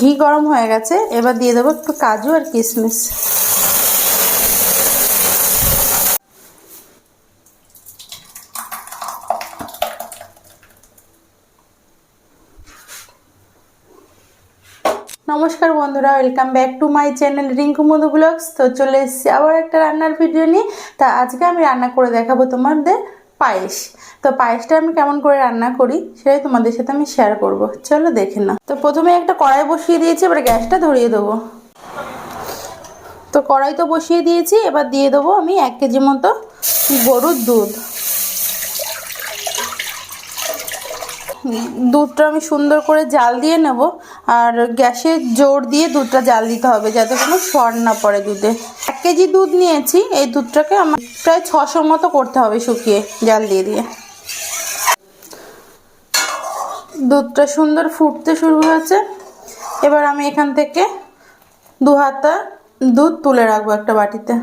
ঘি গরম হয়ে গেছে, এবার দিয়ে দেবো একটু কাজু আর কিশমিশ। নমস্কার বন্ধুরা, welcome back to my channel Rinku Madhu blogs. তো চলে এসেছি আবার একটা রান্নার ভিডিও নিয়ে। তা আজকে আমি রান্না করে দেখাবো তোমাদের পায়েস। তো পায়েসটা আমি কেমন করে রান্না করি সেটাই তোমাদের সাথে আমি শেয়ার করব। চলো দেখে না তো প্রথমে একটা কড়াই বসিয়ে দিয়েছি, এবার গ্যাসটা ধরিয়ে দেবো। তো কড়াই তো বসিয়ে দিয়েছি, এবার দিয়ে দেবো আমি এক কেজি মতো গরুর দুধ। দুধটা আমি সুন্দর করে জাল দিয়ে নেব, আর গ্যাসে জোর দিয়ে দুধটা জাল দিতে হবে যাতে কোনো সর না পড়ে দুধে। এক কেজি দুধ নিয়েছি, এই দুধটাকে আমার প্রায় ছশোর মতো করতে হবে শুকিয়ে জাল দিয়ে দিয়ে। দুধটা সুন্দর ফুটতে শুরু হয়েছে। এবার আমি এখান থেকে দু হাতা দুধ তুলে রাখব একটা বাটিতে।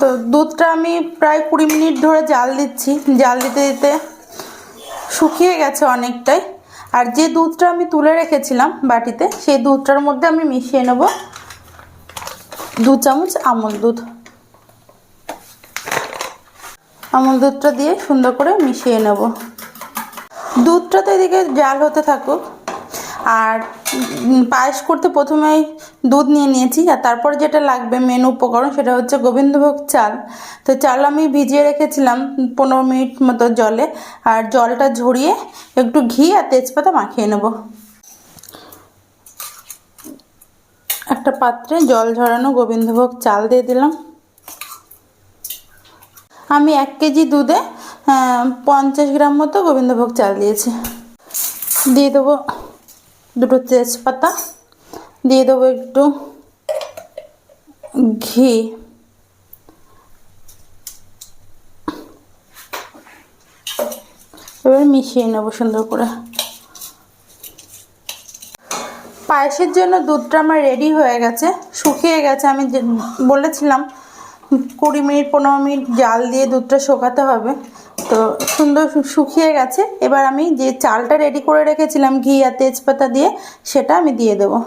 তো দুধটা আমি প্রায় কুড়ি মিনিট ধরে জাল দিচ্ছি। জাল দিতে দিতে শুকিয়ে গেছে অনেকটাই। আর যে দুধটা আমি তুলে রেখেছিলাম বাটিতে, সেই দুধটার মধ্যে আমি মিশিয়ে নেব দু চামচ আমল দুধ। আমল দুধটা দিয়ে সুন্দর করে মিশিয়ে নেব। দুধটা তো এদিকে জাল হতে থাকুক। আর পায়েস করতে প্রথমেই দুধ নিয়ে নিয়েছি, আর তারপর যেটা লাগবে মেন উপকরণ সেটা হচ্ছে গোবিন্দভোগ চাল। তো চাল আমি ভিজিয়ে রেখেছিলাম পনেরো মিনিট মতো জলে, আর জলটা ঝরিয়ে একটু ঘি আর তেজপাতা মাখিয়ে নেব। একটা পাত্রে জল ঝরানো গোবিন্দভোগ চাল দিয়ে দিলাম। আমি এক কেজি দুধে পঞ্চাশ গ্রাম মতো গোবিন্দভোগ চাল দিয়েছি। দিয়ে দেবো দুটো তেজপাতা, দিয়ে দেবো একটু ঘি। এবার মিশিয়ে নেব সুন্দর করে। পায়েসের জন্য দুধটা আমার রেডি হয়ে গেছে, শুকিয়ে গেছে, আমি বলেছিলাম কুড়ি মিনিট, পনেরো মিনিট জাল দিয়ে দুধটা শোকাতে হবে। তো সুন্দর শুকিয়ে গেছে। এবার আমি যে চালটা রেডি করে রেখেছিলাম ঘি আর তেজপাতা দিয়ে, সেটা আমি দিয়ে দেবো।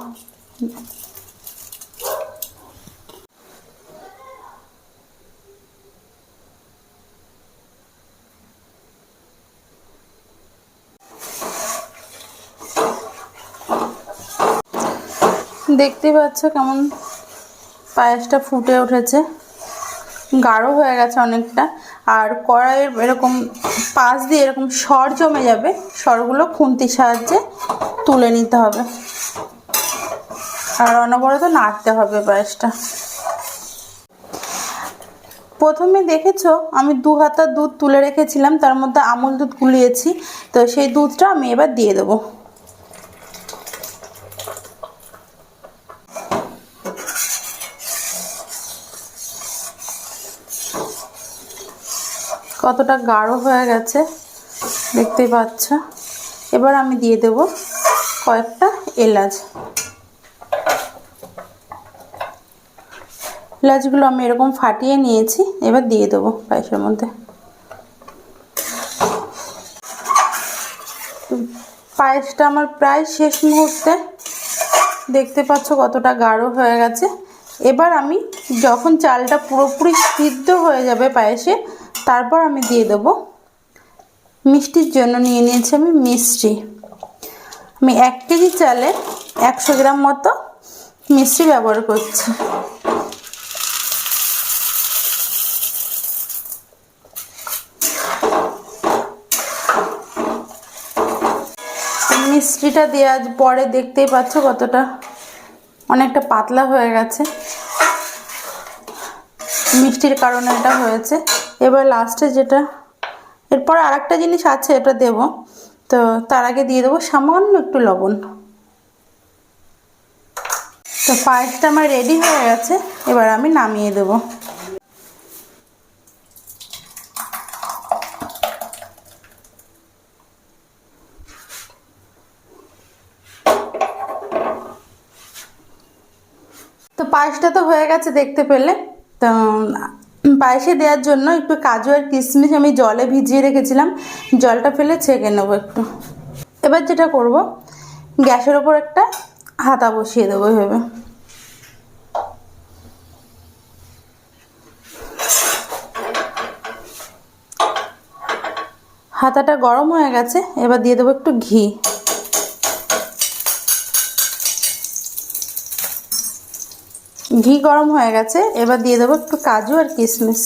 দেখতে পাচ্ছ কেমন পায়েসটা ফুটে উঠেছে। গাঢ় হয়ে গেছে অনেকটা। আর কড়াইয়ের এরকম পাশ দিয়ে এরকম সর জমে যাবে, সরগুলো খুন্তির সাহায্যে তুলে নিতে হবে। আর অনবরত নাড়তে হবে পায়েসটা প্রথমে দেখেছ, আমি দু হাতা দুধ তুলে রেখেছিলাম, তার মধ্যে আমুল দুধ গুলিয়েছি, তো সেই দুধটা আমি এবার দিয়ে দেবো। কতটা গাঢ় হয়ে গেছে দেখতেই পাচ্ছ। এবার আমি দিয়ে দেব কয়েকটা এলাচ। এলাচগুলো আমি এরকম ফাটিয়ে নিয়েছি, এবার দিয়ে দেবো পায়েসের মধ্যে। পায়েসটা আমার প্রায় শেষ মুহূর্তে। দেখতে পাচ্ছ কতটা গাঢ় হয়ে গেছে। এবার আমি যখন চালটা পুরোপুরি সিদ্ধ হয়ে যাবে পায়েসে, তারপর আমি দিয়ে দেবো মিষ্টির জন্য নিয়ে নিয়েছি আমি মিষ্টি। আমি এক কেজি চালে একশো গ্রাম মতো মিষ্টি ব্যবহার করছি। মিষ্টিটা দেওয়ার পরে দেখতেই পাচ্ছ কতটা অনেকটা পাতলা হয়ে গেছে। মিষ্টির কারণে এটা হয়েছে। এবার লাস্টে যেটা, এরপর আর একটা জিনিস আছে, এটা দেব। তো তার আগে দিয়ে দেবো সামান্য একটু লবণ। তো পায়েসটা আমার রেডি হয়ে গেছে, এবার আমি নামিয়ে দেব। তো পায়েসটা তো হয়ে গেছে দেখতে পেলে। তো পায়েসে দেওয়ার জন্য একটু কাজু আর কিশমিশ আমি জলে ভিজিয়ে রেখেছিলাম। জলটা ফেলে ছেঁকে নেব একটু। এবার যেটা করব, গ্যাসের ওপর একটা হাতা বসিয়ে দেবো এভাবে। হাতাটা গরম হয়ে গেছে, এবার দিয়ে দেবো একটু ঘি। ঘি গরম হয়ে গেছে, এবার দিয়ে দেবো একটু কাজু আর কিশমিশ।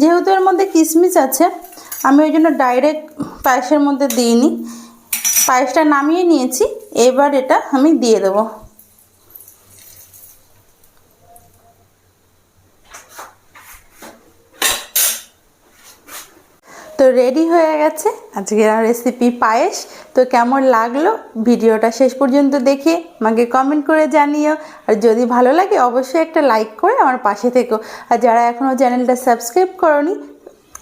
যেহেতু এর মধ্যে কিশমিশ আছে আমি ওই জন্য ডাইরেক্ট পায়েসের মধ্যে দিইনি। পায়েসটা নামিয়ে নিয়েছি, এবার এটা আমি দিয়ে দেবো। তো রেডি হয়ে গেছে আজকের রেসিপি পায়েস। তো কেমন লাগল ভিডিওটা শেষ পর্যন্ত দেখে আমাকে কমেন্ট করে জানিও। আর যদি ভালো লাগে অবশ্যই একটা লাইক করে আমার পাশে থেকো। আর যারা এখনও চ্যানেলটা সাবস্ক্রাইব করনি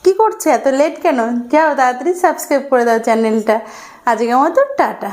কি করছে? এত লেট কেন? যাও তাড়াতাড়ি সাবস্ক্রাইব করে দাও চ্যানেলটা আজকের মতো টাটা।